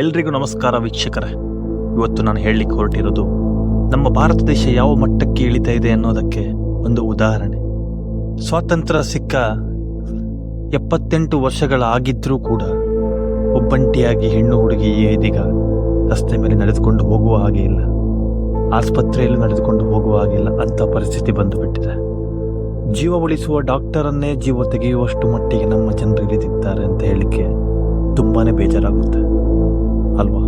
ಎಲ್ರಿಗೂ ನಮಸ್ಕಾರ ವೀಕ್ಷಕರೇ. ಇವತ್ತು ನಾನು ಹೇಳಲಿಕ್ಕೆ ಹೊರಟಿರೋದು, ನಮ್ಮ ಭಾರತ ದೇಶ ಯಾವ ಮಟ್ಟಕ್ಕೆ ಇಳಿತಾ ಇದೆ ಅನ್ನೋದಕ್ಕೆ ಒಂದು ಉದಾಹರಣೆ. ಸ್ವಾತಂತ್ರ್ಯ ಸಿಕ್ಕ ಎಪ್ಪತ್ತೆಂಟು ವರ್ಷಗಳಾಗಿದ್ರೂ ಕೂಡ ಒಬ್ಬಂಟಿಯಾಗಿ ಹೆಣ್ಣು ಹುಡುಗಿ ಇದೀಗ ರಸ್ತೆ ಮೇಲೆ ನಡೆದುಕೊಂಡು ಹೋಗುವ ಹಾಗೆ ಇಲ್ಲ. ಆಸ್ಪತ್ರೆಯಲ್ಲಿ ನಡೆದುಕೊಂಡು ಹೋಗುವ ಹಾಗೆ ಇಲ್ಲ ಅಂತ ಪರಿಸ್ಥಿತಿ ಬಂದುಬಿಟ್ಟಿದೆ. ಜೀವ ಉಳಿಸುವ ಡಾಕ್ಟರನ್ನೇ ಜೀವ ತೆಗೆಯುವಷ್ಟು ಮಟ್ಟಿಗೆ ನಮ್ಮ ಜನರು ಇಳಿದಿದ್ದಾರೆ ಅಂತ ಹೇಳಿಕೆ ತುಂಬಾನೇ ಬೇಜಾರಾಗುತ್ತೆ. ಅಲ್ವಾ?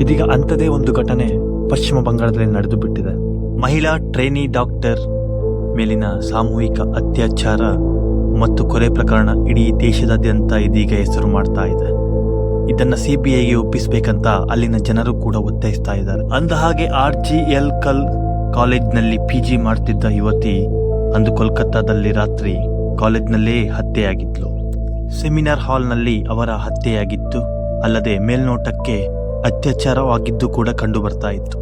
ಇದೀಗ ಅಂಥದೇ ಒಂದು ಘಟನೆ ಪಶ್ಚಿಮ ಬಂಗಾಳದಲ್ಲಿ ನಡೆದು ಬಿಟ್ಟಿದೆ. ಮಹಿಳಾ ಟ್ರೈನಿ ಡಾಕ್ಟರ್ ಮೇಲಿನ ಸಾಮೂಹಿಕ ಅತ್ಯಾಚಾರ ಮತ್ತು ಕೊಲೆ ಪ್ರಕರಣ ಇಡೀ ದೇಶದಾದ್ಯಂತ ಇದೀಗ ಹೆಸರು ಮಾಡ್ತಾ ಇದೆ. ಇದನ್ನ ಸಿಬಿಐಗೆ ಒಪ್ಪಿಸಬೇಕಂತ ಅಲ್ಲಿನ ಜನರು ಕೂಡ ಒತ್ತಾಯಿಸ್ತಾ ಇದ್ದಾರೆ. ಅಂದ ಹಾಗೆ ಆರ್ ಜಿ ಎಲ್ ಕಲ್ ಕಾಲೇಜ್ನಲ್ಲಿ ಪಿ ಜಿ ಮಾಡ್ತಿದ್ದ ಯುವತಿ ಅಂದು ಕೋಲ್ಕತ್ತಾದಲ್ಲಿ ರಾತ್ರಿ ಕಾಲೇಜ್ನಲ್ಲೇ ಹತ್ಯೆಯಾಗಿದ್ಲು. ಸೆಮಿನಾರ್ ಹಾಲ್ನಲ್ಲಿ ಅವರ ಹತ್ಯೆಯಾಗಿತ್ತು. ಅಲ್ಲದೆ ಮೇಲ್ನೋಟಕ್ಕೆ ಅತ್ಯಾಚಾರವಾಗಿದ್ದು ಕೂಡ ಕಂಡುಬರ್ತಾ ಇತ್ತು.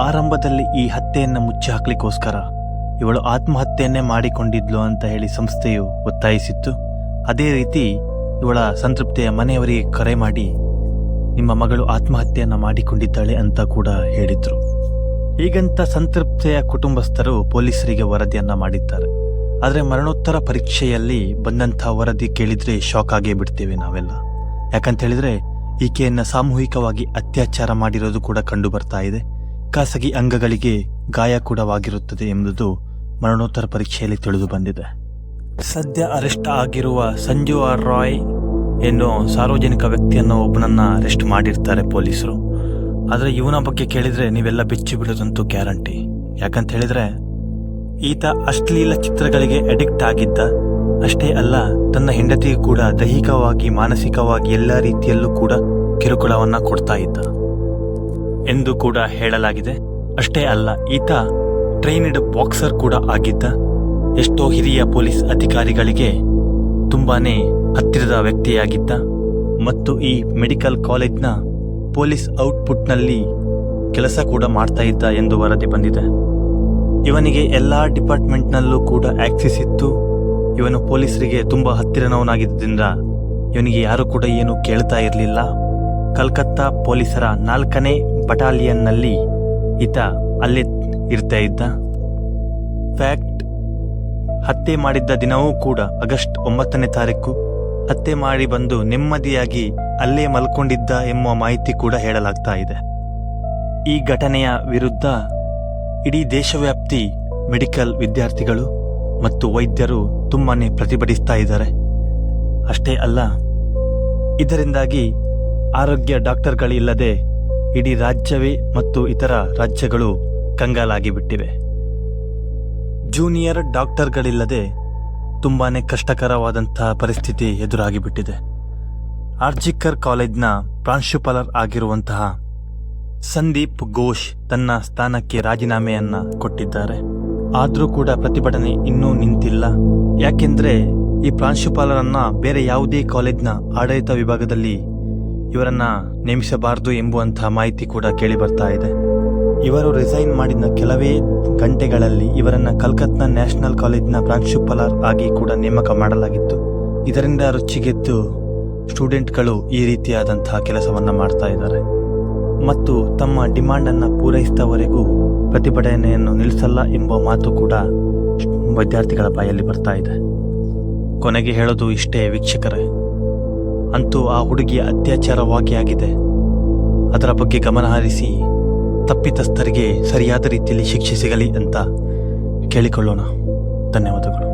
ಆರಂಭದಲ್ಲಿ ಈ ಹತ್ಯೆಯನ್ನು ಮುಚ್ಚಿ ಹಾಕ್ಲಿಕ್ಕೋಸ್ಕರ ಇವಳು ಆತ್ಮಹತ್ಯೆಯನ್ನೇ ಮಾಡಿಕೊಂಡಿದ್ಲು ಅಂತ ಹೇಳಿ ಸಂಸ್ಥೆಯು ಒತ್ತಾಯಿಸಿತ್ತು. ಅದೇ ರೀತಿ ಇವಳ ಸಂತೃಪ್ತಿಯ ಮನೆಯವರಿಗೆ ಕರೆ ಮಾಡಿ ನಿಮ್ಮ ಮಗಳು ಆತ್ಮಹತ್ಯೆಯನ್ನು ಮಾಡಿಕೊಂಡಿದ್ದಾಳೆ ಅಂತ ಕೂಡ ಹೇಳಿದ್ರು. ಹೀಗಂತ ಸಂತೃಪ್ತಿಯ ಕುಟುಂಬಸ್ಥರು ಪೊಲೀಸರಿಗೆ ವರದಿಯನ್ನ ಮಾಡಿದ್ದಾರೆ. ಆದರೆ ಮರಣೋತ್ತರ ಪರೀಕ್ಷೆಯಲ್ಲಿ ಬಂದಂಥ ವರದಿ ಕೇಳಿದ್ರೆ ಶಾಕ್ ಆಗೇ ಬಿಡ್ತೇವೆ ನಾವೆಲ್ಲ. ಯಾಕಂತ ಹೇಳಿದ್ರೆ ಈಕೆಯನ್ನ ಸಾಮೂಹಿಕವಾಗಿ ಅತ್ಯಾಚಾರ ಮಾಡಿರೋದು ಕೂಡ ಕಂಡು ಬರ್ತಾ ಇದೆ. ಖಾಸಗಿ ಅಂಗಗಳಿಗೆ ಗಾಯ ಕೂಡವಾಗಿರುತ್ತದೆ ಎಂಬುದು ಮರಣೋತ್ತರ ಪರೀಕ್ಷೆಯಲ್ಲಿ ತಿಳಿದು ಬಂದಿದೆ. ಸದ್ಯ ಅರೆಸ್ಟ್ ಆಗಿರುವ ಸಂಜು ಆರ್ ರಾಯ್ ಎನ್ನುವ ಸಾರ್ವಜನಿಕ ವ್ಯಕ್ತಿಯನ್ನು ಒಬ್ಬನನ್ನ ಅರೆಸ್ಟ್ ಮಾಡಿರ್ತಾರೆ ಪೊಲೀಸರು. ಆದರೆ ಇವನ ಬಗ್ಗೆ ಕೇಳಿದ್ರೆ ನೀವೆಲ್ಲ ಬೆಚ್ಚಿ ಬಿಡೋದಂತೂ ಗ್ಯಾರಂಟಿ. ಯಾಕಂತ ಹೇಳಿದ್ರೆ ಈತ ಅಶ್ಲೀಲ ಚಿತ್ರಗಳಿಗೆ ಅಡಿಕ್ಟ್ ಆಗಿದ್ದ ಅಷ್ಟೇ ಅಲ್ಲ, ತನ್ನ ಹೆಂಡತಿಗೂ ಕೂಡ ದೈಹಿಕವಾಗಿ, ಮಾನಸಿಕವಾಗಿ ಎಲ್ಲ ರೀತಿಯಲ್ಲೂ ಕೂಡ ಕಿರುಕುಳವನ್ನ ಕೊಡ್ತಾ ಇದ್ದ. ಎಂದು ಕೂಡ ಹೇಳಲಾಗಿದೆ. ಅಷ್ಟೇ ಅಲ್ಲ, ಈತ ಟ್ರೈನಿಡ್ ಬಾಕ್ಸರ್ ಕೂಡ ಆಗಿದ್ದ. ಎಷ್ಟೋ ಹಿರಿಯ ಪೊಲೀಸ್ ಅಧಿಕಾರಿಗಳಿಗೆ ತುಂಬಾನೇ ಹತ್ತಿರದ ವ್ಯಕ್ತಿಯಾಗಿದ್ದ. ಮತ್ತು ಈ ಮೆಡಿಕಲ್ ಕಾಲೇಜ್ನ ಪೊಲೀಸ್ ಔಟ್ಪುಟ್ನಲ್ಲಿ ಕೆಲಸ ಕೂಡ ಮಾಡ್ತಾ ಇದ್ದ ಎಂದು ವರದಿ ಬಂದಿದೆ. ಇವನಿಗೆ ಎಲ್ಲಾ ಡಿಪಾರ್ಟ್ಮೆಂಟ್ನಲ್ಲೂ ಕೂಡ ಆಕ್ಸಿಸ್ ಇತ್ತು. ಇವನು ಪೊಲೀಸರಿಗೆ ತುಂಬಾ ಹತ್ತಿರನವನಾಗಿದ್ದರಿಂದ ಇವನಿಗೆ ಯಾರು ಕೂಡ ಏನು ಕೇಳ್ತಾ ಇರಲಿಲ್ಲ. ಕಲ್ಕತ್ತಾ ಪೊಲೀಸರ ನಾಲ್ಕನೇ ಬಟಾಲಿಯನ್ನಲ್ಲಿ ಈತ ಅಲ್ಲೇ ಇರ್ತಾ ಇದ್ದ. ಫ್ಯಾಕ್ಟ್ ಹತ್ಯೆ ಮಾಡಿದ್ದ ದಿನವೂ ಕೂಡ ಆಗಸ್ಟ್ ಒಂಬತ್ತನೇ ತಾರೀಕು. ಹತ್ಯೆ ಮಾಡಿ ಬಂದು ನೆಮ್ಮದಿಯಾಗಿ ಅಲ್ಲೇ ಮಲ್ಕೊಂಡಿದ್ದ ಎಂಬ ಮಾಹಿತಿ ಕೂಡ ಹೇಳಲಾಗ್ತಾ ಇದೆ. ಈ ಘಟನೆಯ ವಿರುದ್ಧ ಇಡೀ ದೇಶವ್ಯಾಪ್ತಿ ಮೆಡಿಕಲ್ ವಿದ್ಯಾರ್ಥಿಗಳು ಮತ್ತು ವೈದ್ಯರು ತುಂಬಾನೇ ಪ್ರತಿಭಟಿಸ್ತಾ ಇದ್ದಾರೆ. ಅಷ್ಟೇ ಅಲ್ಲ, ಇದರಿಂದಾಗಿ ಆರೋಗ್ಯ ಡಾಕ್ಟರ್ಗಳಿಲ್ಲದೆ ಇಡೀ ರಾಜ್ಯವೇ ಮತ್ತು ಇತರ ರಾಜ್ಯಗಳು ಕಂಗಾಲಾಗಿ ಬಿಟ್ಟಿವೆ ಜೂನಿಯರ್ ಡಾಕ್ಟರ್ಗಳಿಲ್ಲದೆ ತುಂಬಾನೇ ಕಷ್ಟಕರವಾದಂತಹ ಪರಿಸ್ಥಿತಿ ಎದುರಾಗಿ ಬಿಟ್ಟಿದೆ ಆರ್ಜಿಕರ್ ಕಾಲೇಜ್ನ ಪ್ರಾಂಶುಪಾಲರ್ ಆಗಿರುವಂತಹ ಸಂದೀಪ್ ಘೋಷ್ ತನ್ನ ಸ್ಥಾನಕ್ಕೆ ರಾಜೀನಾಮೆಯನ್ನ ಕೊಟ್ಟಿದ್ದಾರೆ. ಆದರೂ ಕೂಡ ಪ್ರತಿಭಟನೆ ಇನ್ನೂ ನಿಂತಿಲ್ಲ. ಯಾಕೆಂದ್ರೆ ಈ ಪ್ರಾಂಶುಪಾಲರನ್ನ ಬೇರೆ ಯಾವುದೇ ಕಾಲೇಜ್ನ ಆಡಳಿತ ವಿಭಾಗದಲ್ಲಿ ಇವರನ್ನ ನೇಮಿಸಬಾರದು ಎಂಬುವಂತಹ ಮಾಹಿತಿ ಕೂಡ ಕೇಳಿ ಬರ್ತಾ ಇದೆ. ಇವರು ರಿಸೈನ್ ಮಾಡಿದ ಕೆಲವೇ ಗಂಟೆಗಳಲ್ಲಿ ಇವರನ್ನ ಕಲ್ಕತ್ತಾ ನ್ಯಾಷನಲ್ ಕಾಲೇಜ್ನ ಪ್ರಾಂಶುಪಾಲರ್ ಆಗಿ ಕೂಡ ನೇಮಕ ಮಾಡಲಾಗಿತ್ತು. ಇದರಿಂದ ರುಚಿಗೆದ್ದು ಸ್ಟೂಡೆಂಟ್ಗಳು ಈ ರೀತಿಯಾದಂತಹ ಕೆಲಸವನ್ನ ಮಾಡ್ತಾ ಇದ್ದಾರೆ. ಮತ್ತು ತಮ್ಮ ಡಿಮಾಂಡ್ ಅನ್ನ ಪೂರೈಸಿದವರೆಗೂ ಪ್ರತಿಭಟನೆಯನ್ನು ನಿಲ್ಲಿಸಲ್ಲ ಎಂಬ ಮಾತು ಕೂಡ ವಿದ್ಯಾರ್ಥಿಗಳ ಬಾಯಲ್ಲಿ ಬರ್ತಾ ಇದೆ. ಕೊನೆಗೆ ಹೇಳೋದು ಇಷ್ಟೇ ವೀಕ್ಷಕರೇ. ಅಂತೂ ಆ ಹುಡುಗಿಯ ಅತ್ಯಾಚಾರವಾಗಿ ಆಗಿದೆ. ಅದರ ಬಗ್ಗೆ ಗಮನ ಹರಿಸಿ ತಪ್ಪಿತಸ್ಥರಿಗೆ ಸರಿಯಾದ ರೀತಿಯಲ್ಲಿ ಶಿಕ್ಷೆ ಸಿಗಲಿ ಅಂತ ಕೇಳಿಕೊಳ್ಳೋಣ. ಧನ್ಯವಾದಗಳು.